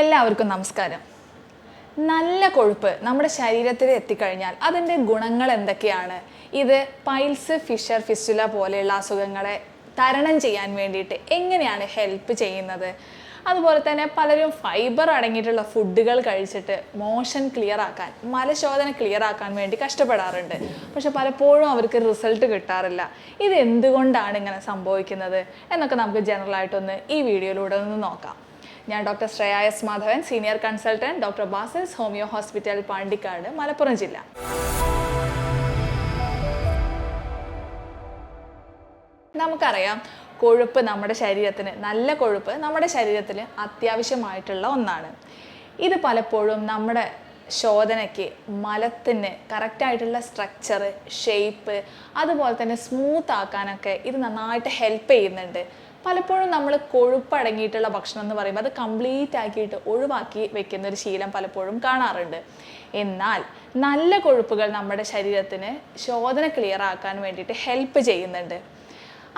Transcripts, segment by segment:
എല്ലാവർക്കും നമസ്കാരം. നല്ല കൊഴുപ്പ് നമ്മുടെ ശരീരത്തിൽ എത്തിക്കഴിഞ്ഞാൽ അതിന്റെ ഗുണങ്ങൾ എന്തൊക്കെയാണ്? ഇത് പൈൽസ് ഫിഷർ ഫിസ്റ്റുല പോലെയുള്ള അസുഖങ്ങളെ തരണം ചെയ്യാൻ വേണ്ടിയിട്ട് എങ്ങനെയാണ് ഹെൽപ്പ് ചെയ്യുന്നത്? അതുപോലെ തന്നെ പലരും ഫൈബർ അടങ്ങിയിട്ടുള്ള ഫുഡുകൾ കഴിച്ചിട്ട് മോഷൻ ക്ലിയർ ആക്കാൻ മലശോധന ക്ലിയർ ആക്കാൻ വേണ്ടി കഷ്ടപ്പെടാറുണ്ട്. പക്ഷെ പലപ്പോഴും അവർക്ക് റിസൾട്ട് കിട്ടാറില്ല. ഇത് എന്തുകൊണ്ടാണ് ഇങ്ങനെ സംഭവിക്കുന്നത്? എന്നൊക്കെ നമുക്ക് ജനറൽ ആയിട്ടൊന്ന് ഈ വീഡിയോയിലൂടെ ഒന്ന് നോക്കാം. ഞാൻ doctor Shreya S Madhavan senior consultant doctor Basils homeo hospital Pandikkad Malappuram ജില്ല. നമുക്കറിയാം കൊഴുപ്പ് നമ്മുടെ ശരീരത്തിന് നല്ല കൊഴുപ്പ് നമ്മുടെ ശരീരത്തിന് അത്യാവശ്യമായിട്ടുള്ള ഒന്നാണ്. ഇത് പലപ്പോഴും നമ്മുടെ ശോധനയ്ക്ക് മലത്തിന് കറക്റ്റായിട്ടുള്ള സ്ട്രക്ചർ ഷേപ്പ് അതുപോലെ തന്നെ സ്മൂത്ത് ആക്കാനൊക്കെ ഇത് നന്നായിട്ട് ഹെൽപ്പ് ചെയ്യുന്നുണ്ട്. പലപ്പോഴും നമ്മൾ കൊഴുപ്പ് അടങ്ങിയിട്ടുള്ള ഭക്ഷണം എന്ന് പറയുമ്പോൾ അത് കംപ്ലീറ്റ് ആക്കിയിട്ട് ഒഴിവാക്കി വെക്കുന്ന ഒരു ശീലം പലപ്പോഴും കാണാറുണ്ട്. എന്നാൽ നല്ല കൊഴുപ്പുകൾ നമ്മുടെ ശരീരത്തിന് ശോധന ക്ലിയർ ആക്കാൻ വേണ്ടിയിട്ട് ഹെൽപ്പ് ചെയ്യുന്നുണ്ട്.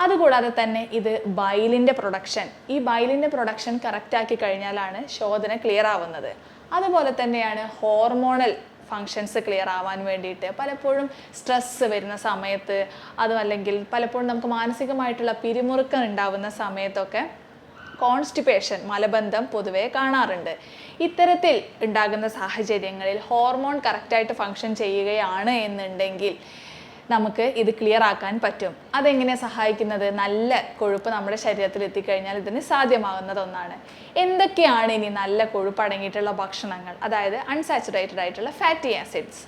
അതുകൂടാതെ തന്നെ ഇത് ബൈലിന്റെ പ്രൊഡക്ഷൻ ഈ ബൈലിന്റെ പ്രൊഡക്ഷൻ കറക്റ്റ് ആക്കി കഴിഞ്ഞാലാണ് ശോധന ക്ലിയർ ആവുന്നത്. അതുപോലെ തന്നെയാണ് ഹോർമോണൽ ഫങ്ഷൻസ് ക്ലിയർ ആവാൻ വേണ്ടിയിട്ട്. പലപ്പോഴും സ്ട്രെസ്സ് വരുന്ന സമയത്ത് അതും അല്ലെങ്കിൽ പലപ്പോഴും നമുക്ക് മാനസികമായിട്ടുള്ള പിരിമുറുക്കം ഉണ്ടാവുന്ന സമയത്തൊക്കെ കോൺസ്റ്റിപ്പേഷൻ മലബന്ധം പൊതുവെ കാണാറുണ്ട്. ഇത്തരത്തിൽ ഉണ്ടാകുന്ന സാഹചര്യങ്ങളിൽ ഹോർമോൺ കറക്റ്റായിട്ട് ഫങ്ഷൻ ചെയ്യുകയാണ് എന്നുണ്ടെങ്കിൽ നമുക്ക് ഇത് ക്ലിയർ ആക്കാൻ പറ്റും. അതെങ്ങനെ സഹായിക്കുന്നത്? നല്ല കൊഴുപ്പ് നമ്മുടെ ശരീരത്തിൽ എത്തിക്കഴിഞ്ഞാൽ ഇതിന് സാധ്യമാകുന്നത് ഒന്നാണ്. എന്തൊക്കെയാണ് ഇനി നല്ല കൊഴുപ്പ് അടങ്ങിയിട്ടുള്ള ഭക്ഷണങ്ങൾ? അതായത് അൺസാച്ചുറേറ്റഡ് ആയിട്ടുള്ള ഫാറ്റി ആസിഡ്സ്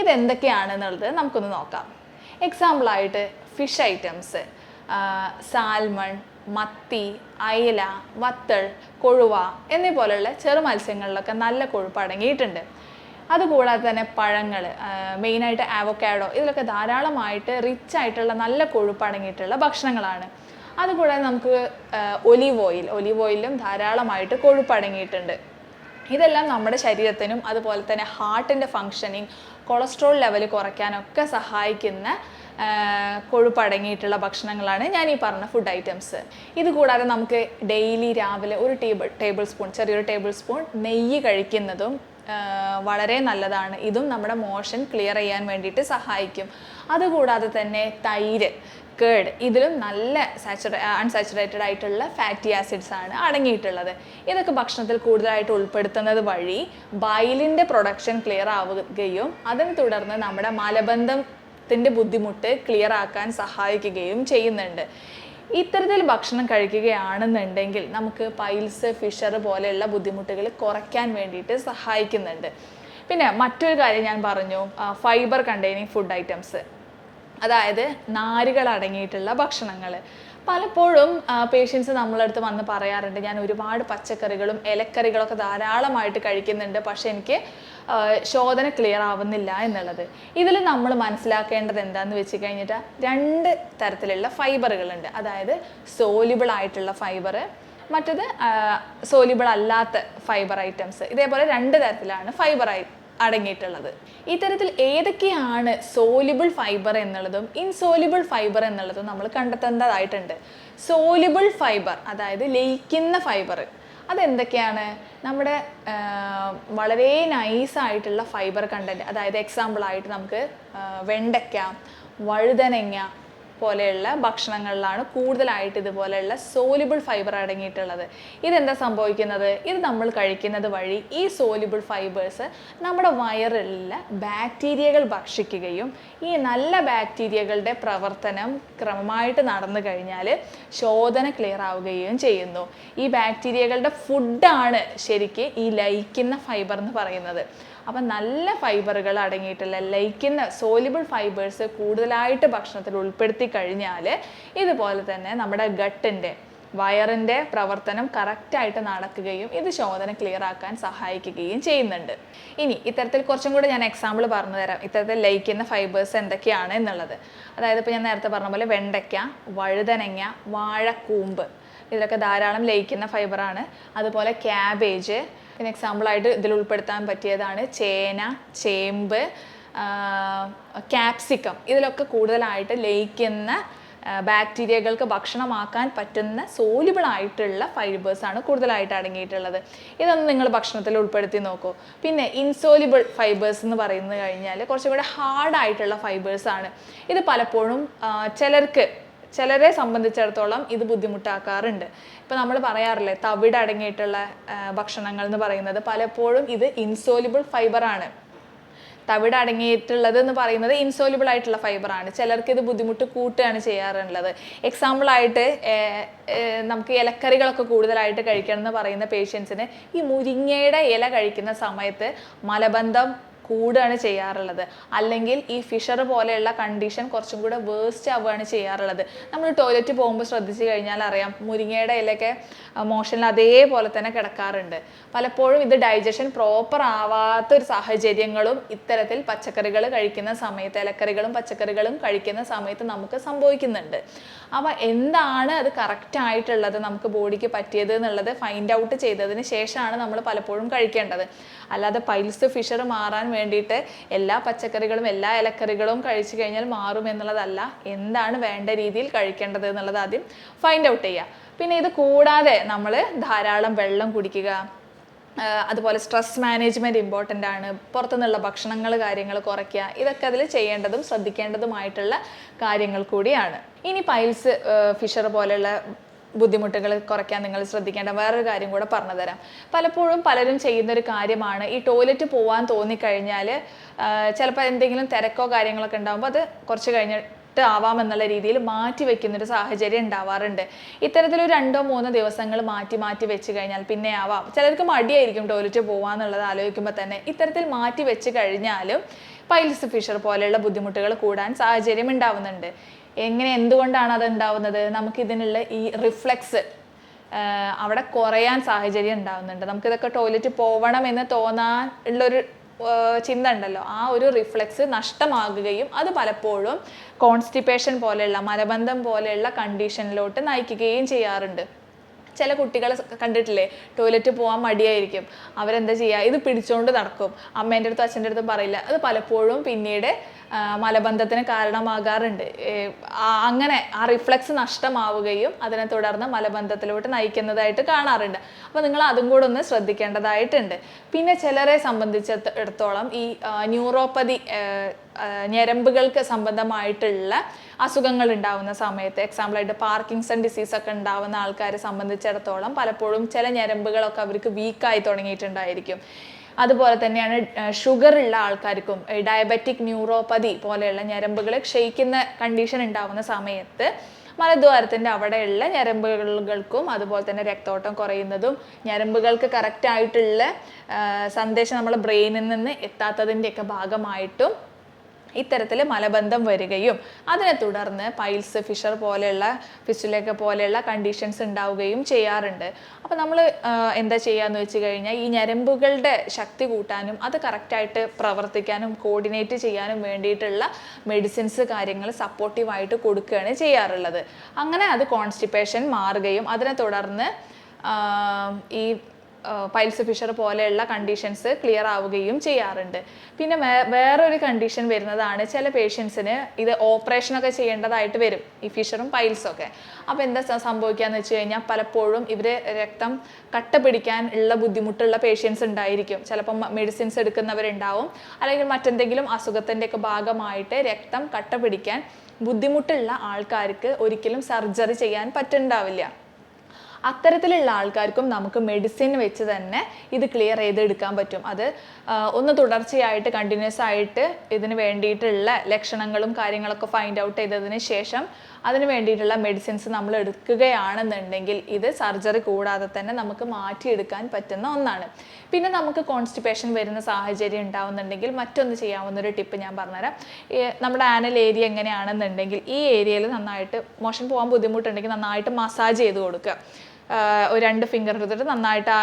ഇതെന്തൊക്കെയാണെന്നുള്ളത് നമുക്കൊന്ന് നോക്കാം. എക്സാമ്പിളായിട്ട് ഫിഷ് ഐറ്റംസ് സാൽമൺ മത്തി അയല വത്തൾ കൊഴുവ എന്നീ പോലെയുള്ള ചെറു മത്സ്യങ്ങളിലൊക്കെ നല്ല കൊഴുപ്പ് അടങ്ങിയിട്ടുണ്ട്. അതുകൂടാതെ തന്നെ പഴങ്ങൾ മെയിനായിട്ട് ആവോക്കാഡോ ഇതിലൊക്കെ ധാരാളമായിട്ട് റിച്ച് ആയിട്ടുള്ള നല്ല കൊഴുപ്പ് അടങ്ങിയിട്ടുള്ള ഭക്ഷണങ്ങളാണ്. അതുകൂടാതെ നമുക്ക് ഒലിവ് ഓയിൽ ഒലിവ് ഓയിലും ധാരാളമായിട്ട് കൊഴുപ്പ് അടങ്ങിയിട്ടുണ്ട് ഇതെല്ലാം നമ്മുടെ ശരീരത്തിനും അതുപോലെ തന്നെ ഹാർട്ടിന്റെ ഫങ്ഷനിങ് കൊളസ്ട്രോൾ ലെവൽ കുറയ്ക്കാനൊക്കെ സഹായിക്കുന്ന കൊഴുപ്പടങ്ങിയിട്ടുള്ള ഭക്ഷണങ്ങളാണ് ഞാൻ ഈ പറഞ്ഞ ഫുഡ് ഐറ്റംസ് ഇതുകൂടാതെ നമുക്ക് ഡെയിലി രാവിലെ ഒരു ടേബിൾ ടേബിൾ സ്പൂൺ ചെറിയൊരു ടേബിൾ സ്പൂൺ നെയ്യ് കഴിക്കുന്നതും വളരെ നല്ലതാണ്. ഇതും നമ്മുടെ മോഷൻ ക്ലിയർ ചെയ്യാൻ വേണ്ടിയിട്ട് സഹായിക്കും. അതുകൂടാതെ തന്നെ തൈര് കേഡ് ഇതിലും നല്ല സാച്ചുറ അൺസാച്ചുറേറ്റഡ് ആയിട്ടുള്ള ഫാറ്റി ആസിഡ്സ് ആണ് അടങ്ങിയിട്ടുള്ളത്. ഇതൊക്കെ ഭക്ഷണത്തിൽ കൂടുതലായിട്ട് ഉൾപ്പെടുത്തുന്നത് വഴി ബൈലിന്റെ പ്രൊഡക്ഷൻ ക്ലിയർ ആവുകയും അതിനെ തുടർന്ന് നമ്മുടെ മലബന്ധത്തിന്റെ ബുദ്ധിമുട്ട് ക്ലിയർ ആക്കാൻ സഹായിക്കുകയും ചെയ്യുന്നുണ്ട്. ഇത്തരത്തിൽ ഭക്ഷണം കഴിക്കുകയാണെന്നുണ്ടെങ്കിൽ നമുക്ക് പൈൽസ് ഫിഷർ പോലെയുള്ള ബുദ്ധിമുട്ടുകൾ കുറയ്ക്കാൻ വേണ്ടിയിട്ട് സഹായിക്കുന്നുണ്ട്. പിന്നെ മറ്റൊരു കാര്യം ഞാൻ പറഞ്ഞു ഫൈബർ കണ്ടെയ്നിങ് ഫുഡ് ഐറ്റംസ് അതായത് നാരുകൾ അടങ്ങിയിട്ടുള്ള ഭക്ഷണങ്ങൾ. പലപ്പോഴും പേഷ്യൻസ് നമ്മളടുത്ത് വന്ന് പറയാറുണ്ട് ഞാൻ ഒരുപാട് പച്ചക്കറികളും ഇലക്കറികളൊക്കെ ധാരാളമായിട്ട് കഴിക്കുന്നുണ്ട് പക്ഷെ എനിക്ക് ശോധന ക്ലിയർ ആവുന്നില്ല എന്നുള്ളത്. ഇതിൽ നമ്മൾ മനസ്സിലാക്കേണ്ടത് എന്താണെന്ന് വെച്ച് കഴിഞ്ഞിട്ട് രണ്ട് തരത്തിലുള്ള ഫൈബറുകളുണ്ട്. അതായത് സോലിബിൾ ആയിട്ടുള്ള ഫൈബർ മറ്റത് സോലിബിൾ അല്ലാത്ത ഫൈബർ ഐറ്റംസ് ഇതേപോലെ രണ്ട് തരത്തിലാണ് ഫൈബർ അടങ്ങിയിട്ടുള്ളത്. ഇത്തരത്തിൽ ഏതൊക്കെയാണ് സോലിബിൾ ഫൈബർ എന്നുള്ളതും ഇൻസോലിബിൾ ഫൈബർ എന്നുള്ളതും നമ്മൾ കണ്ടെത്തേണ്ടതായിട്ടുണ്ട്. സോലിബിൾ ഫൈബർ അതായത് ലയിക്കുന്ന ഫൈബർ അതെന്തൊക്കെയാണ്? നമ്മുടെ വളരെ നൈസായിട്ടുള്ള ഫൈബർ കണ്ടന്റ് അതായത് എക്സാമ്പിളായിട്ട് നമുക്ക് വെണ്ടയ്ക്ക വഴുതനങ്ങ പോലെയുള്ള ഭക്ഷണങ്ങളിലാണ് കൂടുതലായിട്ട് ഇതുപോലെയുള്ള സോലിബിൾ ഫൈബർ അടങ്ങിയിട്ടുള്ളത്. ഇതെന്താ സംഭവിക്കുന്നത്? ഇത് നമ്മൾ കഴിക്കുന്നത് വഴി ഈ സോലിബിൾ ഫൈബേഴ്സ് നമ്മുടെ വയറിലെ ബാക്ടീരിയകൾ ഭക്ഷിക്കുകയും ഈ നല്ല ബാക്ടീരിയകളുടെ പ്രവർത്തനം ക്രമമായിട്ട് നടന്നു കഴിഞ്ഞാൽ ശോധന ക്ലിയർ ആവുകയും ചെയ്യുന്നു. ഈ ബാക്ടീരിയകളുടെ ഫുഡാണ് ശരിക്ക് ഈ ലയിക്കുന്ന ഫൈബർ എന്ന് പറയുന്നത്. അപ്പം നല്ല ഫൈബറുകൾ അടങ്ങിയിട്ടുള്ള ലയിക്കുന്ന സോലിബിൾ ഫൈബേഴ്സ് കൂടുതലായിട്ട് ഭക്ഷണത്തിൽ ഉൾപ്പെടുത്തി കഴിഞ്ഞാൽ ഇതുപോലെ തന്നെ നമ്മുടെ ഗട്ടിന്റെ വയറിന്റെ പ്രവർത്തനം കറക്റ്റായിട്ട് നടക്കുകയും ഇത് ശോധന ക്ലിയർ ആക്കാൻ സഹായിക്കുകയും ചെയ്യുന്നുണ്ട്. ഇനി ഇത്തരത്തിൽ കുറച്ചും കൂടെ ഞാൻ എക്സാമ്പിൾ പറഞ്ഞു തരാം. ഇത്തരത്തിൽ ലയിക്കുന്ന ഫൈബേഴ്സ് എന്തൊക്കെയാണ് എന്നുള്ളത്. അതായത് ഇപ്പോൾ ഞാൻ നേരത്തെ പറഞ്ഞ പോലെ വെണ്ടയ്ക്ക വഴുതനങ്ങ വാഴക്കൂമ്പ്. ഇതിലൊക്കെ ധാരാളം ലയിക്കുന്ന ഫൈബറാണ് അതുപോലെ ക്യാബേജ് പിന്നെ എക്സാമ്പിളായിട്ട് ഇതിൽ ഉൾപ്പെടുത്താൻ പറ്റിയതാണ് ചേന ചേമ്പ് ക്യാപ്സിക്കം ഇതിലൊക്കെ കൂടുതലായിട്ട് ലയിക്കുന്ന ബാക്ടീരിയകൾക്ക് ഭക്ഷണമാക്കാൻ പറ്റുന്ന സോലിബിൾ ആയിട്ടുള്ള ഫൈബേഴ്സ് ആണ് കൂടുതലായിട്ട് അടങ്ങിയിട്ടുള്ളത്. ഇതൊന്ന് നിങ്ങൾ ഭക്ഷണത്തിൽ ഉൾപ്പെടുത്തി നോക്കൂ. പിന്നെ ഇൻസോലിബിൾ ഫൈബേഴ്സ് എന്ന് പറയുന്നത് കഴിഞ്ഞാൽ കുറച്ചും കൂടെ ഹാർഡ് ആയിട്ടുള്ള ഫൈബേഴ്സ് ആണ്. ഇത് പലപ്പോഴും ചിലർക്ക് ചിലരെ സംബന്ധിച്ചിടത്തോളം ഇത് ബുദ്ധിമുട്ടാക്കാറുണ്ട്. ഇപ്പം നമ്മൾ പറയാറില്ലേ തവിട് അടങ്ങിയിട്ടുള്ള ഭക്ഷണങ്ങൾ എന്ന് പറയുന്നത് പലപ്പോഴും ഇത് ഇൻസോലിബിൾ ഫൈബറാണ് തവിട് അടങ്ങിയിട്ടുള്ളത് എന്ന് പറയുന്നത് ഇൻസോലിബിൾ ആയിട്ടുള്ള ഫൈബറാണ് ചിലർക്ക് ഇത് ബുദ്ധിമുട്ട് കൂട്ടുകയാണ് ചെയ്യാറുള്ളത്. എക്സാമ്പിളായിട്ട് നമുക്ക് ഇലക്കറികളൊക്കെ കൂടുതലായിട്ട് കഴിക്കണം എന്ന് പറയുന്ന പേഷ്യൻസിന് ഈ മുരിങ്ങയുടെ ഇല കഴിക്കുന്ന സമയത്ത് മലബന്ധം കൂടുകയാണ് ചെയ്യാറുള്ളത്. അല്ലെങ്കിൽ ഈ ഫിഷർ പോലെയുള്ള കണ്ടീഷൻ കുറച്ചും കൂടെ വേസ്റ്റ് ആവുകയാണ് ചെയ്യാറുള്ളത്. നമ്മൾ ടോയ്ലറ്റ് പോകുമ്പോൾ ശ്രദ്ധിച്ചു കഴിഞ്ഞാൽ അറിയാം മുരിങ്ങയുടെ ഇലയൊക്കെ മോഷനിൽ അതേപോലെ തന്നെ കിടക്കാറുണ്ട്. പലപ്പോഴും ഇത് ഡൈജഷൻ പ്രോപ്പർ ആവാത്ത ഒരു സാഹചര്യങ്ങളും ഇത്തരത്തിൽ പച്ചക്കറികൾ കഴിക്കുന്ന സമയത്ത് ഇലക്കറികളും പച്ചക്കറികളും കഴിക്കുന്ന സമയത്ത് നമുക്ക് സംഭവിക്കുന്നുണ്ട്. അപ്പോൾ എന്താണ് അത് കറക്റ്റ് ആയിട്ടുള്ളത് നമുക്ക് ബോഡിക്ക് പറ്റിയത് എന്നുള്ളത് ഫൈൻഡ് ഔട്ട് ചെയ്തതിന് ശേഷമാണ് നമ്മൾ പലപ്പോഴും കഴിക്കേണ്ടത്. അല്ലാതെ പൈൽസ് ഫിഷർ മാറാൻ വേണ്ടിയിട്ട് എല്ലാ പച്ചക്കറികളും എല്ലാ ഇലക്കറികളും കഴിച്ചു കഴിഞ്ഞാൽ മാറും എന്നുള്ളതല്ല. എന്താണ് വേണ്ട രീതിയിൽ കഴിക്കേണ്ടത് എന്നുള്ളത് ആദ്യം ഫൈൻഡ് ഔട്ട് ചെയ്യുക പിന്നെ ഇത് കൂടാതെ നമ്മൾ ധാരാളം വെള്ളം കുടിക്കുക അതുപോലെ സ്ട്രെസ് മാനേജ്മെന്റ് ഇമ്പോർട്ടന്റ് ആണ്. പുറത്തുനിന്നുള്ള ഭക്ഷണങ്ങൾ കാര്യങ്ങൾ കുറയ്ക്കുക ഇതൊക്കെ അതിൽ ചെയ്യേണ്ടതും ശ്രദ്ധിക്കേണ്ടതുമായിട്ടുള്ള കാര്യങ്ങൾ കൂടിയാണ്. ഇനി പൈൽസ് ഫിഷർ പോലെയുള്ള ബുദ്ധിമുട്ടുകൾ കുറയ്ക്കാൻ നിങ്ങൾ ശ്രദ്ധിക്കേണ്ട വേറൊരു കാര്യം കൂടെ പറഞ്ഞു തരാം പലപ്പോഴും പലരും ചെയ്യുന്ന ഒരു കാര്യമാണ് ഈ ടോയ്ലറ്റ് പോകാൻ തോന്നിക്കഴിഞ്ഞാൽ ചിലപ്പോൾ എന്തെങ്കിലും തിരക്കോ കാര്യങ്ങളൊക്കെ ഉണ്ടാകുമ്പോൾ അത് കുറച്ച് കഴിഞ്ഞിട്ട് ആവാമെന്നുള്ള രീതിയിൽ മാറ്റി വെക്കുന്ന ഒരു സാഹചര്യം ഉണ്ടാവാറുണ്ട്. ഇത്തരത്തിലൊരു രണ്ടോ മൂന്നോ ദിവസങ്ങൾ മാറ്റി മാറ്റി വെച്ച് കഴിഞ്ഞാൽ പിന്നെ ആവാം. ചിലർക്ക് മടിയായിരിക്കും ടോയ്ലറ്റ് പോകാന്നുള്ളത് ആലോചിക്കുമ്പോൾ തന്നെ. ഇത്തരത്തിൽ മാറ്റി വെച്ച് കഴിഞ്ഞാലും പൈൽസ് ഫിഷർ പോലെയുള്ള ബുദ്ധിമുട്ടുകൾ കൂടാൻ സാഹചര്യം ഉണ്ടാവുന്നുണ്ട്. എങ്ങനെ എന്തുകൊണ്ടാണ് അത് ഉണ്ടാവുന്നത് നമുക്ക് ഇതിനുള്ള ഈ റിഫ്ലെക്സ് അവിടെ കുറയാൻ സാഹചര്യം ഉണ്ടാവുന്നുണ്ട്. നമുക്കിതൊക്കെ ടോയ്ലറ്റ് പോവണം എന്ന് തോന്നാൻ ഉള്ളൊരു ചിന്ത ഉണ്ടല്ലോ. ആ ഒരു റിഫ്ലെക്സ് നഷ്ടമാകുകയും അത് പലപ്പോഴും കോൺസ്റ്റിപ്പേഷൻ പോലെയുള്ള മലബന്ധം പോലെയുള്ള കണ്ടീഷനിലോട്ട് നയിക്കുകയും ചെയ്യാറുണ്ട്. ചില കുട്ടികളെ കണ്ടിട്ടില്ലേ? ടോയ്ലറ്റ് പോകാൻ മടിയായിരിക്കും. അവരെന്താ ചെയ്യുക ഇത് പിടിച്ചുകൊണ്ട് നടക്കും. അമ്മേന്റെ അടുത്തും അച്ഛന്റെ അടുത്തും പറയില്ല. അത് പലപ്പോഴും പിന്നീട് മലബന്ധത്തിന് കാരണമാകാറുണ്ട്. അങ്ങനെ ആ റിഫ്ലക്സ് നഷ്ടമാവുകയും അതിനെ തുടർന്ന് മലബന്ധത്തിലോട്ട് നയിക്കുന്നതായിട്ട് കാണാറുണ്ട്. അപ്പോൾ നിങ്ങൾ അതും കൂടെ ഒന്ന് ശ്രദ്ധിക്കേണ്ടതായിട്ടുണ്ട്. പിന്നെ ചിലരെ സംബന്ധിച്ചിടത്തോളം ഈ ന്യൂറോപ്പതി ഞരമ്പുകൾക്ക് സംബന്ധമായിട്ടുള്ള അസുഖങ്ങൾ ഉണ്ടാവുന്ന സമയത്ത് എക്സാമ്പിളായിട്ട് പാർക്കിൻസൺ ഡിസീസ് ഒക്കെ ഉണ്ടാവുന്ന ആൾക്കാരെ സംബന്ധിച്ചിടത്തോളം പലപ്പോഴും ചില ഞരമ്പുകളൊക്കെ അവർക്ക് വീക്കായി തുടങ്ങിയിട്ടുണ്ടായിരിക്കും. അതുപോലെ തന്നെയാണ് ഷുഗർ ഉള്ള ആൾക്കാർക്കും ഡയബറ്റിക് ന്യൂറോപ്പതി പോലെയുള്ള ഞരമ്പുകൾ ക്ഷയിക്കുന്ന കണ്ടീഷൻ ഉണ്ടാവുന്ന സമയത്ത് മലദ്വാരത്തിന്റെ അവിടെയുള്ള ഞരമ്പുകൾക്കും അതുപോലെ തന്നെ രക്തോട്ടം കുറയുന്നതും ഞരമ്പുകൾക്ക് കറക്റ്റായിട്ടുള്ള സന്ദേശം നമ്മുടെ ബ്രെയിനിൽ നിന്ന് എത്താത്തതിന്റെയൊക്കെ ഭാഗമായിട്ടും ഇത്തരത്തിൽ മലബന്ധം വരികയും അതിനെ തുടർന്ന് പൈൽസ് ഫിഷർ പോലെയുള്ള ഫിസ്റ്റുലൊക്കെ പോലെയുള്ള കണ്ടീഷൻസ് ഉണ്ടാവുകയും ചെയ്യാറുണ്ട്. അപ്പോൾ നമ്മൾ എന്താ ചെയ്യാന്ന് വെച്ച് കഴിഞ്ഞാൽ ഈ ഞരമ്പുകളുടെ ശക്തി കൂട്ടാനും അത് കറക്റ്റായിട്ട് പ്രവർത്തിക്കാനും കോർഡിനേറ്റ് ചെയ്യാനും വേണ്ടിയിട്ടുള്ള മെഡിസിൻസ് കാര്യങ്ങൾ സപ്പോർട്ടീവായിട്ട് കൊടുക്കുകയാണ് ചെയ്യാറുള്ളത്. അങ്ങനെ അത് കോൺസ്റ്റിപ്പേഷൻ മാറുകയും അതിനെ തുടർന്ന് ഈ പൈൽസ് ഫിഷർ പോലെയുള്ള കണ്ടീഷൻസ് ക്ലിയർ ആവുകയും ചെയ്യാറുണ്ട്. പിന്നെ വേറൊരു കണ്ടീഷൻ വരുന്നതാണ് ചില പേഷ്യൻസിന് ഇത് ഓപ്പറേഷനൊക്കെ ചെയ്യേണ്ടതായിട്ട് വരും ഈ ഫിഷറും പൈൽസും ഒക്കെ. അപ്പോൾ എന്താ സംഭവിക്കുകയെന്ന് വെച്ച് കഴിഞ്ഞാൽ പലപ്പോഴും ഇവർ രക്തം കട്ട പിടിക്കാൻ ഉള്ള ബുദ്ധിമുട്ടുള്ള പേഷ്യൻസ് ഉണ്ടായിരിക്കും. ചിലപ്പം മെഡിസിൻസ് എടുക്കുന്നവരുണ്ടാവും. അല്ലെങ്കിൽ മറ്റെന്തെങ്കിലും അസുഖത്തിന്റെ ഒക്കെ ഭാഗമായിട്ട് രക്തം കട്ട പിടിക്കാൻ ബുദ്ധിമുട്ടുള്ള ആൾക്കാർക്ക് ഒരിക്കലും സർജറി ചെയ്യാൻ പറ്റുന്നുണ്ടാവില്ല. അത്തരത്തിലുള്ള ആൾക്കാർക്കും നമുക്ക് മെഡിസിൻ വെച്ച് തന്നെ ഇത് ക്ലിയർ ചെയ്തെടുക്കാൻ പറ്റും. അത് ഒന്ന് തുടർച്ചയായിട്ട് കണ്ടിന്യൂസ് ആയിട്ട് ഇതിന് വേണ്ടിയിട്ടുള്ള ലക്ഷണങ്ങളും കാര്യങ്ങളൊക്കെ ഫൈൻഡ് ഔട്ട് ചെയ്തതിന് ശേഷം അതിന് വേണ്ടിയിട്ടുള്ള മെഡിസിൻസ് നമ്മൾ എടുക്കുകയാണെന്നുണ്ടെങ്കിൽ ഇത് സർജറി കൂടാതെ തന്നെ നമുക്ക് മാറ്റിയെടുക്കാൻ പറ്റുന്ന ഒന്നാണ്. പിന്നെ നമുക്ക് കോൺസ്റ്റിപ്പേഷൻ വരുന്ന സാഹചര്യം ഉണ്ടാവുന്നുണ്ടെങ്കിൽ മറ്റൊന്ന് ചെയ്യാവുന്ന ഒരു ടിപ്പ് ഞാൻ പറഞ്ഞുതരാം. നമ്മുടെ ആനൽ ഏരിയ എങ്ങനെയാണെന്നുണ്ടെങ്കിൽ ഈ ഏരിയയിൽ നന്നായിട്ട് മോഷൻ പോകാൻ ബുദ്ധിമുട്ടുണ്ടെങ്കിൽ നന്നായിട്ട് മസാജ് ചെയ്ത് കൊടുക്കുക. ഒരു രണ്ട് ഫിംഗർ എടുത്തിട്ട് നന്നായിട്ട് ആ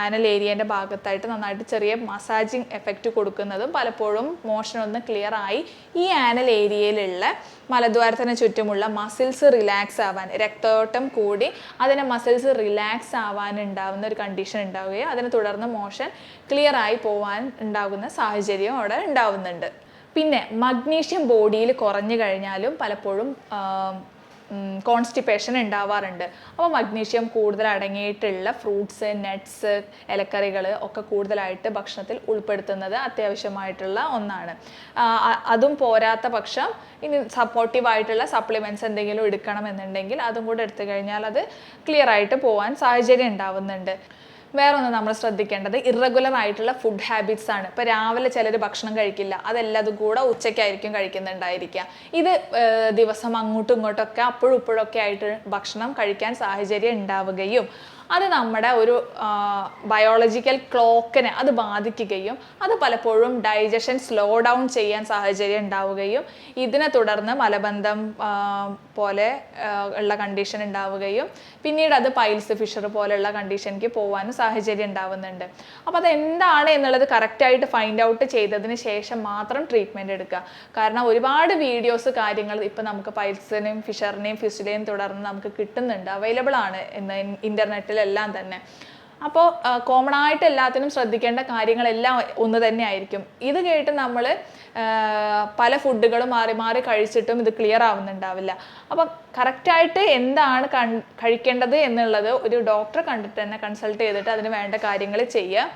ആനൽ ഏരിയേന്റെ ഭാഗത്തായിട്ട് നന്നായിട്ട് ചെറിയ മസാജിങ് എഫക്റ്റ് കൊടുക്കുന്നതും പലപ്പോഴും മോഷൻ ഒന്ന് ക്ലിയർ ആയി ഈ ആനൽ ഏരിയയിലുള്ള മലദ്വാരത്തിന് ചുറ്റുമുള്ള മസിൽസ് റിലാക്സ് ആവാൻ രക്തോട്ടം കൂടി അതിനെ മസിൽസ് റിലാക്സ് ആവാൻ ഉണ്ടാവുന്ന ഒരു കണ്ടീഷൻ ഉണ്ടാവുകയും അതിനെ തുടർന്ന് മോഷൻ ക്ലിയർ ആയി പോവാൻ ഉണ്ടാകുന്ന സാഹചര്യം അവിടെ ഉണ്ടാവുന്നുണ്ട്. പിന്നെ മഗ്നീഷ്യം ബോഡിയിൽ കുറഞ്ഞു കഴിഞ്ഞാലും പലപ്പോഴും കോൺസ്റ്റിപ്പേഷൻ ഉണ്ടാവാറുണ്ട്. അപ്പോൾ മഗ്നീഷ്യം കൂടുതൽ അടങ്ങിയിട്ടുള്ള ഫ്രൂട്ട്സ് നട്ട്സ് ഇലക്കറികൾ ഒക്കെ കൂടുതലായിട്ട് ഭക്ഷണത്തിൽ ഉൾപ്പെടുത്തുന്നത് അത്യാവശ്യമായിട്ടുള്ള ഒന്നാണ്. അതും പോരാത്ത പക്ഷം ഇനി സപ്പോർട്ടീവ് ആയിട്ടുള്ള സപ്ലിമെന്റ്സ് എന്തെങ്കിലും എടുക്കണം എന്നുണ്ടെങ്കിൽ അതും കൂടെ എടുത്തു കഴിഞ്ഞാൽ അത് ക്ലിയർ ആയിട്ട് പോകാൻ സാഹചര്യം ഉണ്ടാവുന്നുണ്ട്. വേറെ ഒന്ന് നമ്മൾ ശ്രദ്ധിക്കേണ്ടത് ഇറഗുലർ ആയിട്ടുള്ള ഫുഡ് ഹാബിറ്റ്സ് ആണ്. ഇപ്പോൾ രാവിലെ ചിലർ ഭക്ഷണം കഴിക്കില്ല. അതെല്ലാതും കൂടെ ഉച്ചയ്ക്കായിരിക്കും കഴിക്കുന്നുണ്ടായിരിക്കുക. ഇത് ദിവസം അങ്ങോട്ടും ഇങ്ങോട്ടൊക്കെ അപ്പോഴും ഇപ്പോഴൊക്കെ ആയിട്ട് ഭക്ഷണം കഴിക്കാൻ സാഹചര്യം ഉണ്ടാവുകയും അത് നമ്മുടെ ഒരു ബയോളജിക്കൽ ക്ലോക്കിനെ അത് ബാധിക്കുകയും അത് പലപ്പോഴും ഡൈജഷൻ സ്ലോ ഡൗൺ ചെയ്യാൻ സാഹചര്യം ഉണ്ടാവുകയും ഇതിനെ തുടർന്ന് മലബന്ധം പോലെ ഉള്ള കണ്ടീഷൻ ഉണ്ടാവുകയും പിന്നീട് അത് പൈൽസ് ഫിഷർ പോലെയുള്ള കണ്ടീഷനിലേക്ക് പോകാനും സാഹചര്യം ഉണ്ടാവുന്നുണ്ട്. അപ്പോൾ അത് എന്താണ് എന്നുള്ളത് കറക്റ്റായിട്ട് ഫൈൻഡ് ഔട്ട് ചെയ്തതിന് ശേഷം മാത്രം ട്രീറ്റ്മെന്റ് എടുക്കുക. കാരണം ഒരുപാട് വീഡിയോസ് കാര്യങ്ങൾ ഇപ്പോൾ നമുക്ക് പൈൽസിനെയും ഫിഷറിനെയും ഫിഷിലെയും തുടർന്ന് നമുക്ക് കിട്ടുന്നുണ്ട്. അവൈലബിൾ ആണ് ഇന്ന് ഇന്റർനെറ്റിലെല്ലാം തന്നെ. അപ്പോൾ കോമൺ ആയിട്ട് എല്ലാത്തിനും ശ്രദ്ധിക്കേണ്ട കാര്യങ്ങളെല്ലാം ഒന്ന് തന്നെ ആയിരിക്കും ഇത് കേട്ട് നമ്മൾ പല ഫുഡുകളും മാറി മാറി കഴിച്ചിട്ടും ഇത് ക്ലിയർ ആവുന്നുണ്ടാവില്ല. അപ്പം കറക്റ്റായിട്ട് എന്താണ് കൺ കഴിക്കേണ്ടത് എന്നുള്ളത് ഒരു ഡോക്ടറെ കണ്ടിട്ട് തന്നെ കൺസൾട്ട് ചെയ്തിട്ട് അതിന് വേണ്ട കാര്യങ്ങൾ ചെയ്യുക.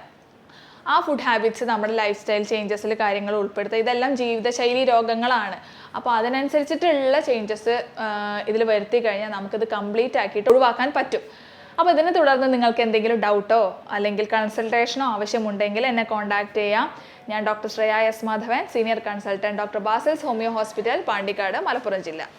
ആ ഫുഡ് ഹാബിറ്റ്സ് നമ്മുടെ ലൈഫ് സ്റ്റൈൽ ചേഞ്ചസിൽ കാര്യങ്ങൾ ഉൾപ്പെടുത്തുക. ഇതെല്ലാം ജീവിതശൈലി രോഗങ്ങളാണ്. അപ്പോൾ അതിനനുസരിച്ചിട്ടുള്ള ചേഞ്ചസ് ഇതിൽ വരുത്തി കഴിഞ്ഞാൽ നമുക്കിത് കംപ്ലീറ്റ് ആക്കിയിട്ട് ഒഴിവാക്കാൻ പറ്റും. അപ്പോൾ ഇതിനെ തുടർന്ന് നിങ്ങൾക്ക് എന്തെങ്കിലും ഡൗട്ടോ അല്ലെങ്കിൽ കൺസൾട്ടേഷനോ ആവശ്യമുണ്ടെങ്കിൽ എന്നെ കോൺടാക്ട് ചെയ്യാം. ഞാൻ doctor Shreya S Madhavan senior consultant doctor Basils homeo hospital Pandikkad Malappuram ജില്ല.